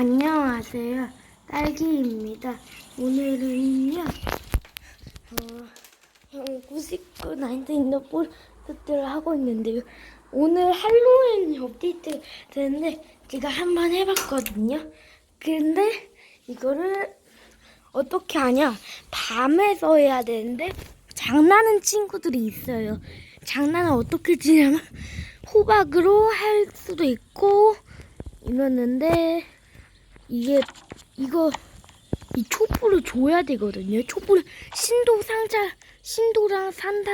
안녕하세요. 딸기입니다. 오늘은요, 어, 99 나인트 인더볼트를 하고 있는데요. 오늘 할로윈 업데이트 되는데 제가 한번 해봤거든요. 근데 이거를 어떻게 하냐? 밤에서 해야 되는데 장난하는 친구들이 있어요. 장난을 어떻게 치냐면 호박으로 할 수도 있고 이러는데 이게 이거 이 촛불을 줘야 되거든요. 촛불 신도 상자 신도랑 산다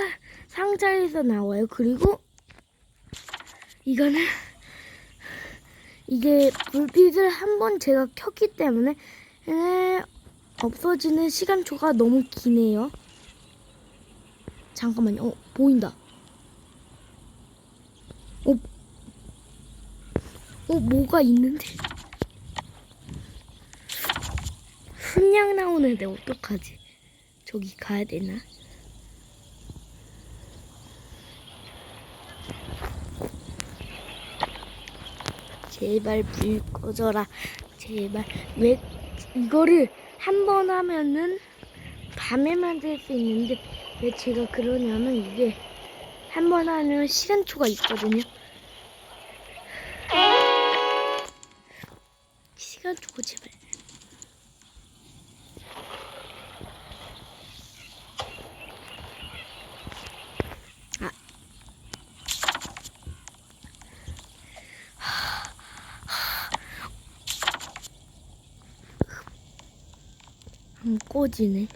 상자에서 나와요. 그리고 이거는 이게 불빛을 한 번 제가 켰기 때문에 에, 없어지는 시간초가 너무 기네요. 잠깐만요. 어, 보인다. 어, 어, 뭐가 있는데? 순양 나오는데 어떡하지? 저기 가야 되나? 제발 불 꺼져라. 제발. 왜 이거를 한 번 하면은 밤에만 될 수 있는데 왜 제가 그러냐면 이게 한 번 하면 시간초가 있거든요. 시간초가 제발. 안 꺼지네.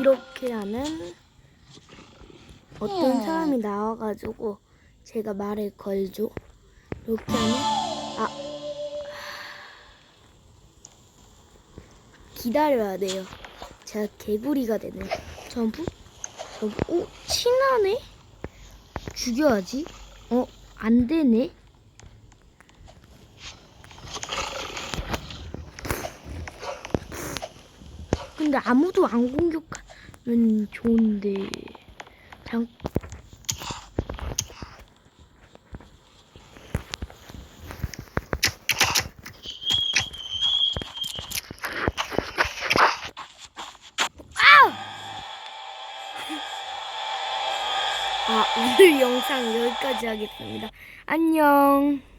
이렇게 하면 어떤 사람이 나와가지고 제가 말을 걸죠. 이렇게 하면 기다려야 돼요. 제가 개구리가 되는 점프 점프 오 친하네 죽여야지. 어 안 되네. 근데 아무도 안 공격하면 좋은데 잠 아, 오늘 영상 여기까지 하겠습니다. 안녕.